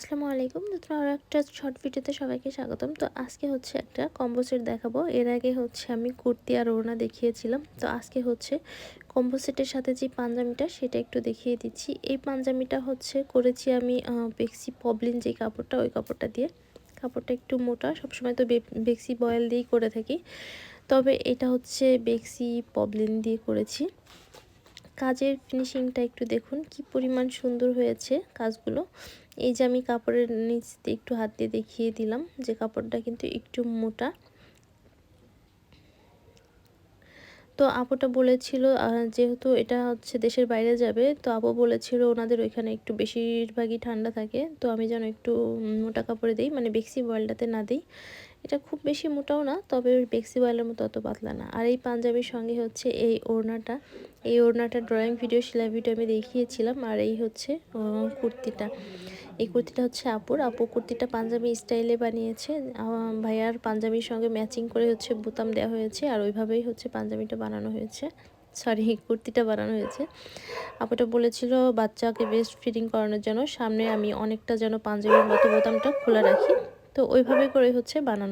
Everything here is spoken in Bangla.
আসসালামু আলাইকুম। নতুন আরও একটা শর্ট ভিডিওতে সবাইকে স্বাগতম। তো আজকে হচ্ছে একটা কম্বো সেট দেখাবো। এর আগে হচ্ছে আমি কুর্তি আর ওড়না দেখিয়েছিলাম। তো আজকে হচ্ছে কম্বো সেটের সাথে যে পাঞ্জামিটা, সেটা একটু দেখিয়ে দিচ্ছি। এই পাঞ্জামিটা হচ্ছে করেছি আমি বেক্সি পবলিন যে কাপড়টা, ওই কাপড়টা দিয়ে। কাপড়টা একটু মোটা, সবসময় তো বেক্সি বয়েল দিয়েই করে থাকি। তবে এটা হচ্ছে বেক্সি পবলিন দিয়ে করেছি। কাজের ফিনিশিংটা একটু দেখুন, কি পরিমাণ সুন্দর হয়েছে কাজগুলো। এই যে আমি কাপড়ের নিচ দিয়ে একটু হাত দিয়ে দেখিয়ে দিলাম যে কাপড়টা কিন্তু একটু মোটা। তো আপুটা বলেছিল যেহেতু এটা হচ্ছে দেশের বাইরে যাবে, তো আপু বলেছিল ওনাদের ওইখানে একটু বেশিরভাগই ঠান্ডা থাকে, তো আমি যেন একটু মোটা কাপড়ে দিই মানে বেক্সি বয়েলটাতে না দিই। এটা খুব বেশি মোটাও না, তবে বেক্সি বয়েলের মতো অত পাতলা না। আর এই পাঞ্জাবির সঙ্গে হচ্ছে এই ওড়নাটা এই ওড়নাটা ড্রয়িং ভিডিও সেলাই ভিডিও আমি দেখিয়েছিলাম, আর এই হচ্ছে কুর্তিটা। এই কুর্তিটা হচ্ছে আপুর। আপু কুর্তিটা পাঞ্জাবি স্টাইলে বানিয়েছে। ভাইয়ার পাঞ্জাবির সঙ্গে ম্যাচিং করে হচ্ছে বোতাম দেওয়া হয়েছে আর ওইভাবেই হচ্ছে পাঞ্জাবিটা বানানো হয়েছে। সরি কুর্তিটা বানানো হয়েছে। আপুটা বলেছিল বাচ্চাকে বেস্ট ফিটিং করানোর জন্য। সামনে আমি অনেকটা যেন পাঞ্জাবির মতো বোতামটা খোলা রাখি। তো ওইভাবে করে হচ্ছে বানানো